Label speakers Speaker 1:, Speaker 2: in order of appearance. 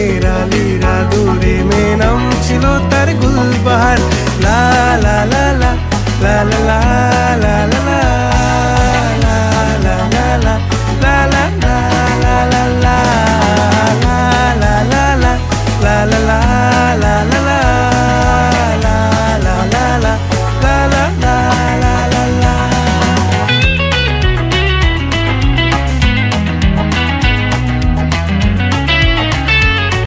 Speaker 1: मेरा लीरा दूरे में नम चिलोता